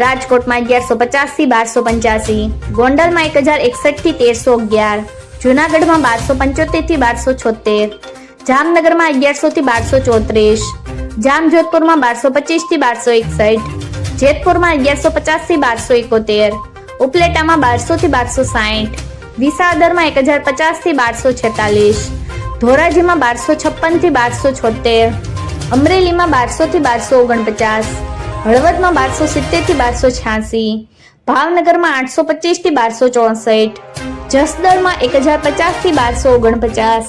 રાજકોટમાં અગિયારસો પચાસથી બારસો પંચ્યાસી. ગોંડલમાં એક હજાર એકસઠથી તેરસો અગિયાર. જુનાગઢમાં બારસો પંચોતેરથી બારસો છોતેર. જામનગરમાં અગિયારસો થી બારસો ચોત્રીસ. જામજોધપુરમાં બારસો પચીસથી બારસો એકસઠ. જેતપુરમાં અગિયારસો પચાસથી બારસો એકોતેર. ઉપલેટામાં બારસો થી બારસો સાઠ વિસાદરમાં એક હજાર પચાસથી બારસો છેતાલીસ. ધોરાજીમાં બારસો છપ્પનથી બારસો છોતેર. અમરેલીમાં બારસો થી બારસો ઓગણપચાસ. હળવદમાં બારસો સિત્તેરથી બારસો છ્યાસી, ભાવનગરમાં આઠસો પચીસથી બારસો ચોસઠ, જસદણમાં એક હજાર પચાસથી બારસો ઓગણપચાસ,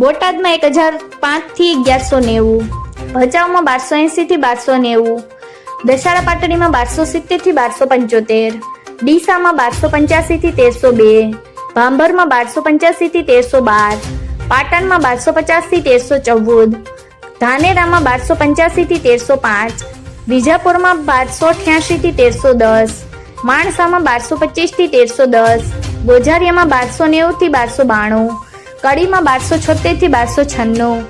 બોટાદમાં એક હજાર પાંચથી અગિયારસો નેવું, ભચાઉમાં બારસો એંસી થી બારસો નેવું દશાળા પાટડીમાં બારસો સિત્તેરથી બારસો પંચોતેર, ડીસામાં બારસો પંચ્યાસી થી તેરસો બે, ભાંભરમાં બારસો પંચ્યાસી થી તેરસો બાર, પાટણમાં બારસો પચાસથી તેરસો ચૌદ, ધાનેરામાં બારસો પંચ્યાસી થી તેરસો પાંચ વિજાપુરમાં બારસો અઠ્યાસી થી તેરસો દસ, માણસામાં બારસો પચીસથી તેરસો દસ ગોઝારિયામાં બારસો નેવું થી બારસો બાણું, કડીમાં બારસો છોતેરથી બારસો છન્નું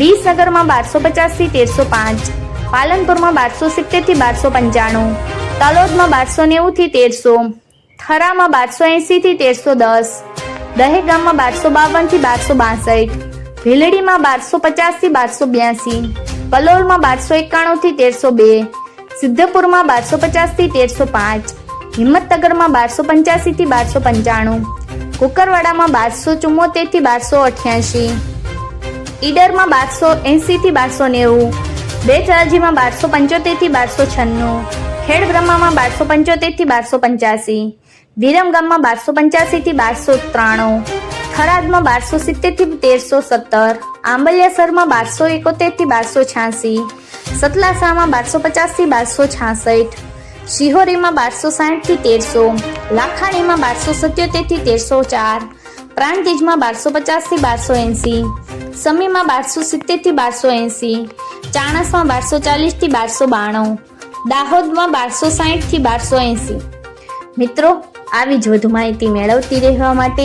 વિસનગરમાં બારસો પચાસથી તેરસો પાંચ, પાલનપુરમાં બારસો સિત્તેરથી બારસો પંચાણું, તલોદમાં બારસો નેવું થી તેરસો, થરામાં બારસો એંસી થી તેરસો દસ, દહેગામમાં બારસો બાવનથી બારસો બાસઠ ભીલડીમાં બારસો પચાસથી બારસો બ્યાસી, કલોલમાં બારસો એકાણું થી તેરસો બે, સિદ્ધપુરમાં બારસો પચાસથી તેરસો પાંચ, હિંમતનગરમાં બારસો પંચ્યાસી થી બારસો પંચાણું, કુકરવાડામાં બારસો ચુમ્મોતેરથી બારસો અઠ્યાસી, ઈડરમાં બારસો એંસીથી બારસો નેવું, બેચરાજીમાં બારસો પંચોતેરથી બારસો છન્નું, ખેડબ્રહ્મામાં બારસો પંચોતેરથી બારસો પંચ્યાસી, વિરમગામમાં બારસો પંચ્યાસી થી બારસો ત્રાણું થરાદમાં બારસો સિત્તેરથી તેરસો સત્તર આંબલિયાસરમાં બારસો એકોતેરથી બારસો છ્યાસી, સતલાસામાં બારસો પચાસથી બારસો છાસઠ, શિહોરીમાં બારસો સાઠથી તેરસો, લાખાણીમાં બારસો સત્યોતેરથી તેરસો ચાર પ્રાણતીજમાં બારસો પચાસથી બારસો એંસી, સમીમાં બારસો સિત્તેરથી બારસો એંસી, ચાણસમાં બારસો ચાલીસથી બારસો બાણું, દાહોદમાં બારસો સાઠથી બારસો એંસી. મિત્રો, આવી જ વધુ માહિતી મેળવતી રહેવા માટે